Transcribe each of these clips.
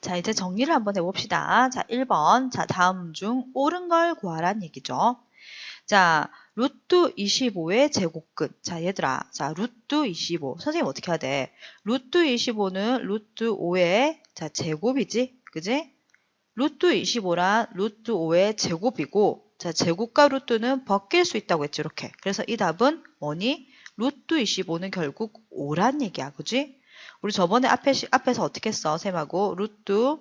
자, 이제 정리를 한번 해봅시다. 자, 1번. 자, 다음 중 옳은 걸 구하란 얘기죠. 자, 루트 25의 제곱끝. 자, 얘들아. 자, 루트 25. 선생님 어떻게 해야 돼? 루트 25는 루트 5의 자, 제곱이지? 그지? 루트 25란 루트 5의 제곱이고, 자, 제곱과 루트는 벗길 수 있다고 했죠. 이렇게. 그래서 이 답은 뭐니? 루트 25는 결국 5란 얘기야. 그지? 우리 저번에 앞에, 앞에서 어떻게 써? 셈하고 루트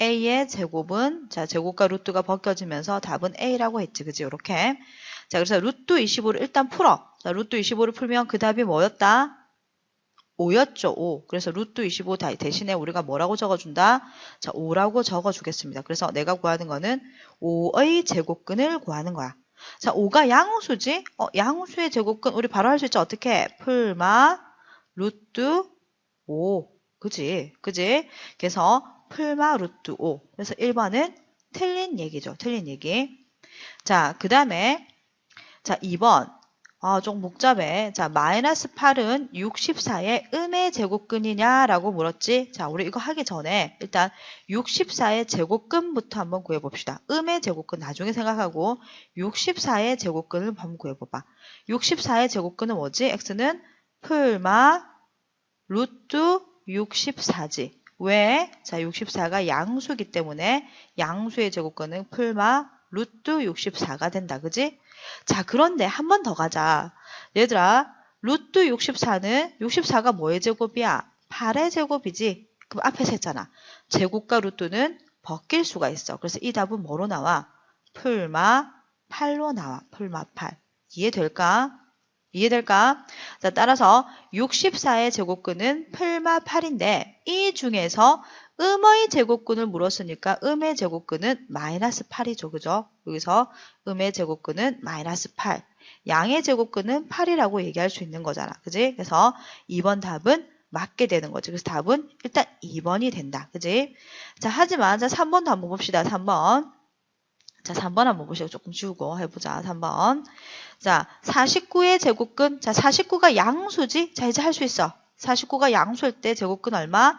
a의 제곱은 자 제곱과 루트가 벗겨지면서 답은 a라고 했지. 그지? 이렇게. 자 그래서 루트 25를 일단 풀어. 자 루트 25를 풀면 그 답이 뭐였다? 5였죠. 5. 그래서 루트 25 대신에 우리가 뭐라고 적어준다? 자 5라고 적어주겠습니다. 그래서 내가 구하는 거는 5의 제곱근을 구하는 거야. 자 5가 양수지? 어, 양수의 제곱근 우리 바로 할 수 있죠. 어떻게? 풀마 루트 5. 그지? 그지? 그래서 풀마 루트 5. 그래서 1번은 틀린 얘기죠. 틀린 얘기. 자, 그 다음에 자, 2번. 아, 좀 복잡해. 자, 마이너스 8은 64의 음의 제곱근이냐라고 물었지. 자, 우리 이거 하기 전에 일단 64의 제곱근부터 한번 구해봅시다. 음의 제곱근 나중에 생각하고 64의 제곱근을 한번 구해봐봐. 64의 제곱근은 뭐지? x는 풀마 루트 64지. 왜? 자, 64가 양수기 때문에 양수의 제곱근은 풀마 루트 64가 된다. 그지? 자, 그런데 한 번 더 가자. 얘들아, 루트 64는 64가 뭐의 제곱이야? 8의 제곱이지. 그럼 앞에서 했잖아. 제곱과 루트는 벗길 수가 있어. 그래서 이 답은 뭐로 나와? 풀마 8로 나와. 풀마 8. 이해될까? 이해될까? 자, 따라서 64의 제곱근은 풀마 8인데 이 중에서 음의 제곱근을 물었으니까 음의 제곱근은 마이너스 8이죠. 그죠? 여기서 음의 제곱근은 마이너스 8. 양의 제곱근은 8이라고 얘기할 수 있는 거잖아. 그지? 그래서 2번 답은 맞게 되는 거지. 그래서 답은 일단 2번이 된다. 그지? 자, 하지만 자, 3번도 한번 봅시다. 3번. 자, 3번 한번 보시고 조금 지우고 해보자. 3번. 자, 49의 제곱근. 자, 49가 양수지? 자, 이제 할 수 있어. 49가 양수일 때 제곱근 얼마?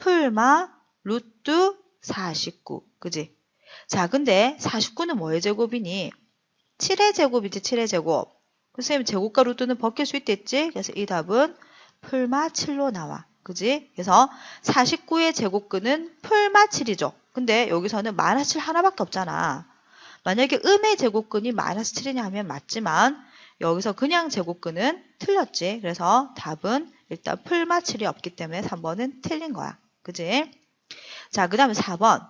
풀마 루트 49. 그지? 자, 근데 49는 뭐의 제곱이니? 7의 제곱이지, 7의 제곱. 그 선생님, 제곱과 루트는 벗길 수 있댔지? 그래서 이 답은 풀마 7로 나와. 그지? 그래서 49의 제곱근은 풀마 7이죠. 근데 여기서는 마이너스 7 하나밖에 없잖아. 만약에 음의 제곱근이 마이너스 7이냐 하면 맞지만 여기서 그냥 제곱근은 틀렸지. 그래서 답은 일단 풀마 7이 없기 때문에 3번은 틀린 거야. 그지? 자, 그 다음에 4번.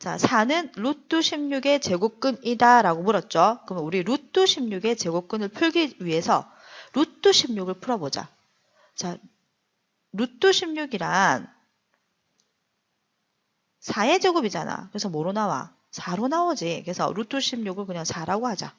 자, 4는 루트 16의 제곱근이다 라고 물었죠. 그러면 우리 루트 16의 제곱근을 풀기 위해서 루트 16을 풀어보자. 자, 루트 16이란 4의 제곱이잖아. 그래서 뭐로 나와? 4로 나오지. 그래서 루트 16을 그냥 4라고 하자.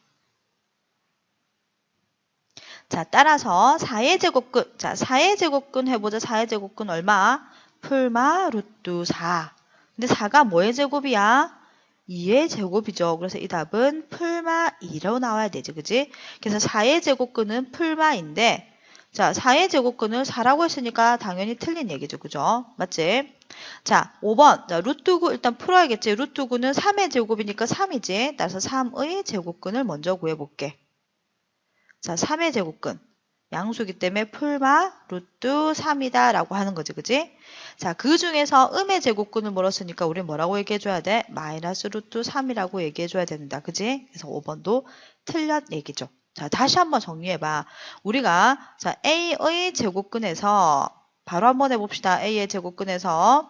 자, 따라서 4의 제곱근. 자, 4의 제곱근 해보자. 4의 제곱근 얼마? 풀마 루트 4. 근데 4가 뭐의 제곱이야? 2의 제곱이죠. 그래서 이 답은 풀마 2로 나와야 되지. 그지? 그래서 4의 제곱근은 풀마인데 자, 4의 제곱근을 4라고 했으니까 당연히 틀린 얘기죠. 그죠? 맞지? 자, 5번. 자, 루트 9 일단 풀어야겠지. 루트 9는 3의 제곱이니까 3이지. 따라서 3의 제곱근을 먼저 구해볼게. 자, 3의 제곱근. 양수기 때문에 풀마 루트 3이다 라고 하는 거지. 그지? 자, 그 중에서 음의 제곱근을 물었으니까 우리 뭐라고 얘기해줘야 돼? 마이너스 루트 3이라고 얘기해줘야 된다. 그지? 그래서 5번도 틀렸 얘기죠. 자, 다시 한번 정리해봐. 우리가 자 A의 제곱근에서 바로 한번 해봅시다. A의 제곱근에서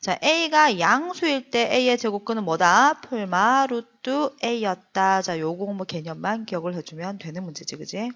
자 A가 양수일 때 A의 제곱근은 뭐다? 풀마 루트 A였다. 자, 요거 뭐 개념만 기억을 해주면 되는 문제지, 그지?